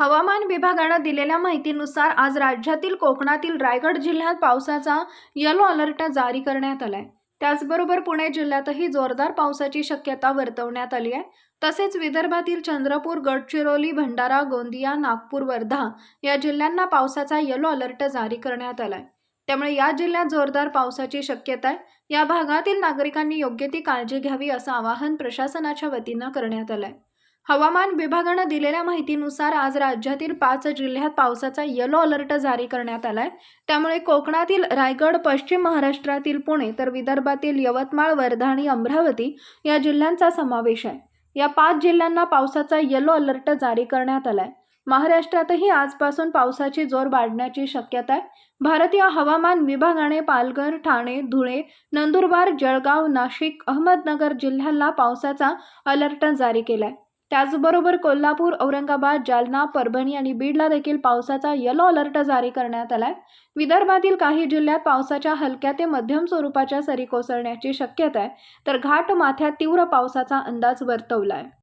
हवामान विभागानं दिलेल्या माहितीनुसार आज राज्यातील कोकणातील रायगड जिल्ह्यात पावसाचा येलो अलर्ट जारी करण्यात आलाय. त्याचबरोबर पुणे जिल्ह्यातही जोरदार पावसाची शक्यता वर्तवण्यात आली आहे. तसेच विदर्भातील चंद्रपूर गडचिरोली भंडारा गोंदिया नागपूर वर्धा या जिल्ह्यांना पावसाचा येलो अलर्ट जारी करण्यात आलाय. त्यामुळे या जिल्ह्यात जोरदार पावसाची शक्यता आहे. या भागातील नागरिकांनी योग्य ती काळजी घ्यावी असं आवाहन प्रशासनाच्या वतीनं करण्यात आलंय. हवामान विभागानं दिलेल्या माहितीनुसार आज राज्यातील पाच जिल्ह्यात पावसाचा येलो अलर्ट जारी करण्यात आलाय. त्यामुळे कोकणातील रायगड पश्चिम महाराष्ट्रातील पुणे तर विदर्भातील यवतमाळ वर्धा आणि अमरावती या जिल्ह्यांचा समावेश आहे. या पाच जिल्ह्यांना पावसाचा येलो अलर्ट जारी करण्यात आलाय. महाराष्ट्रातही आजपासून पावसाची जोर वाढण्याची शक्यता आहे. भारतीय हवामान विभागाने पालघर ठाणे धुळे नंदुरबार जळगाव नाशिक अहमदनगर जिल्ह्यांना पावसाचा अलर्ट जारी केला आहे त्याचबरोबर कोल्हापूर औरंगाबाद जालना परभणी आणि बीडला देखील पावसाचा येलो अलर्ट जारी करण्यात आलाय. विदर्भातील काही जिल्ह्यात पावसाच्या हलक्या ते मध्यम स्वरूपाच्या सरी कोसळण्याची शक्यता आहे. तर घाट माथ्यात तीव्र पावसाचा अंदाज वर्तवला आहे